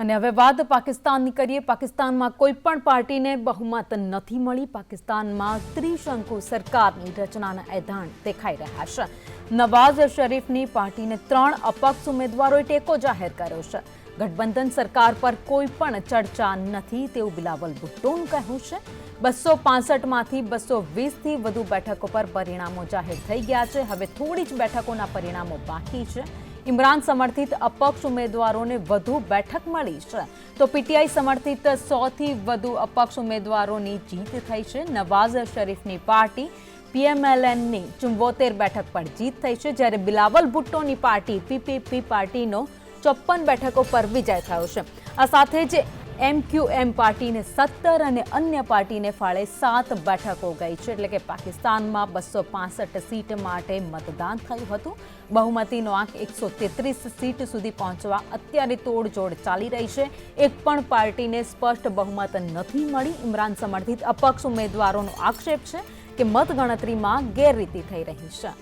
અને હવે વાત પાકિસ્તાનની કરીએ. પાકિસ્તાનમાં કોઈ પણ પાર્ટીને બહુમત નથી મળી. પાકિસ્તાનમાં ત્રિશંકુ સરકારની રચનાના એધાણ દેખાઈ રહ્યા છે. નવાઝ શરીફની પાર્ટીને ત્રણ અપક્ષ ઉમેદવારોએ ટેકો જાહેર કર્યો છે. ગઠબંધન સરકાર પર કોઈ પણ ચર્ચા નથી તેવું બિલાવલ ભુટ્ટોનું કહ્યું છે. બસો પાસઠમાંથી બસો વીસથી વધુ બેઠકો પર પરિણામો જાહેર થઈ ગયા છે. હવે થોડી જ બેઠકોના પરિણામો બાકી છે. ઇમરાન સમર્થિત અપક્ષ ઉમેદવારોને વધુ બેઠક મળી છે. તો પીટીઆઈ સમર્થિત સોથી વધુ અપક્ષ ઉમેદવારોની જીત થઈ છે. નવાઝ શરીફની પાર્ટી પીએમએલએનની ચુંબોતેર બેઠક પર જીત થઈ છે, જ્યારે બિલાવલ ભુટ્ટોની પાર્ટી પીપીપી પાર્ટીનો ચોપ્પન બેઠકો પર વિજય થયો છે. આ સાથે જ એમક્યુએમ પાર્ટીને સત્તર અને અન્ય પાર્ટીને ફાળે સાત બેઠકો ગઈ છે. એટલે કે પાકિસ્તાનમાં બસો પાસઠ સીટ માટે મતદાન થયું હતું. બહુમતીનો આંક એકસો તેત્રીસ સીટ સુધી પહોંચવા અત્યારે તોડજોડ ચાલી રહી છે. એક પણ પાર્ટીને સ્પષ્ટ બહુમત નથી મળી. ઇમરાન સમર્થિત અપક્ષ ઉમેદવારોનો આક્ષેપ છે કે મતગણતરીમાં ગેરરીતિ થઈ રહી છે.